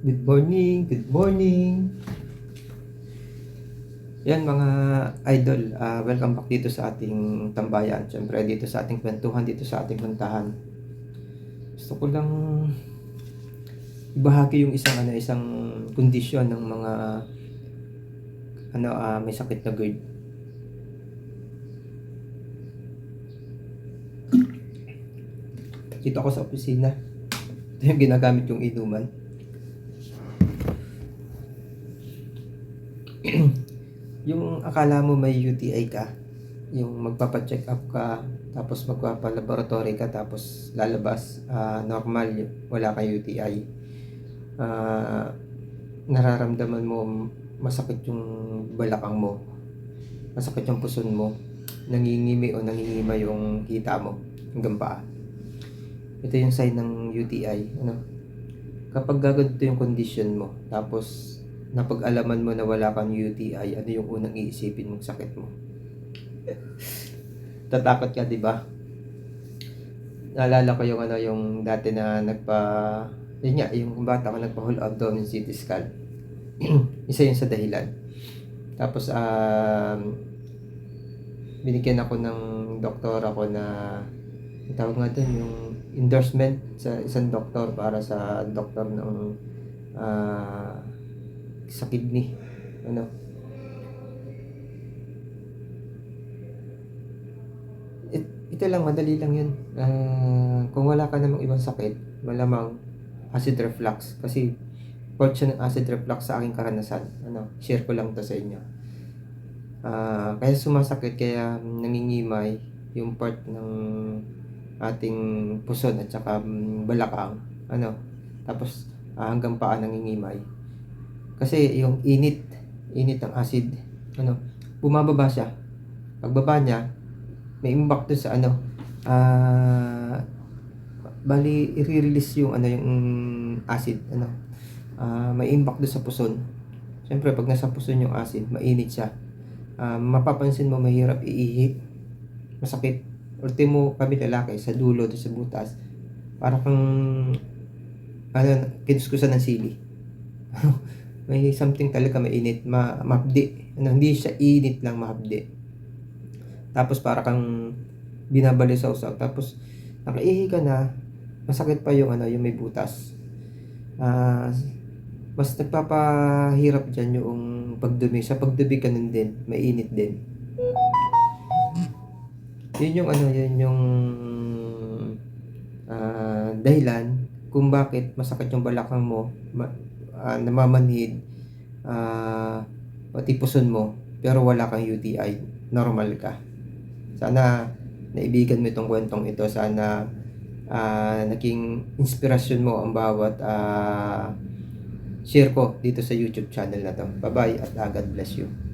Good morning, good morning. Yan mga idol, ah, welcome back dito sa ating tambayan. Siyempre dito sa ating kwentuhan, dito sa ating puntahan. Gusto ko lang ibahagi yung isang ano, isang kondisyon ng mga ano ah, may sakit na GERD. Dito ako sa opisina. Ito yung ginagamit yung inuman. yung akala mo may UTI ka, yung magpapa-check up ka, tapos magpapa-laboratory ka, tapos lalabas, ah, normal, wala kang UTI. Ah, nararamdaman mo masakit yung balakang mo, masakit yung puson mo, nangingimi o nangingima yung hita mo, hanggang paa. Ito yung sign ng UTI. Ano? Kapag gaganto yung condition mo, tapos napag-alaman mo na wala kang UTI, ano yung unang iisipin mong sakit mo? Tatakot ka, di ba? Naalala ko yung ano, yung dati na nagpa yun nga, yung bata ko nagpa whole abdomen CT scan. Isa yun sa dahilan. Tapos um binigyan ako ng doktor ako na tawag nga doon, yung endorsement sa isang doktor para sa doktor ng ah, sa kidney. Ano? It, ito lang, madali lang yun. Ah, kung wala ka namang ibang sakit, malamang acid reflux. Kasi part siya ng acid reflux sa aking karanasan. Ano, share ko lang to sa inyo. Ah, kaya sumasakit, kaya nangingimay yung part ng ating puson at saka mm, balakang. Ano, tapos ah, hanggang paa nangingimay. Kasi yung init, init ng acid, ano, bumababa siya. Pagbaba niya, may impact doon sa ano, ah, bali, i-release yung ano, yung acid, ano, ah, may impact doon sa puson. Siyempre, pag nasa puson yung acid, mainit siya. Ah, mapapansin mo, mahirap iihi, masakit. Ultimo kami lalaki, sa dulo, doon sa butas, para kang, ano, kinuskusan ng sili. may something talaga mainit, ma mahapdi. Ano, hindi siya init lang mahapdi. Tapos para kang binabalisaw-saw. Tapos nakaihi ka na, masakit pa yung ano, yung may butas. Ah, mas nagpapahirap dyan yung pagdumi. Sa pagdumi ka nun din, mainit din. Yun yung ano, yun yung ah, dahilan kung bakit masakit yung balakang mo, ah, namamanhid, ah, pati puson mo, pero wala kang UTI, normal ka. Sana naibigan mo itong kwentong ito, sana ah, naging inspirasyon mo ang bawat ah, share ko dito sa YouTube channel na to. Bye-bye at ah, God bless you.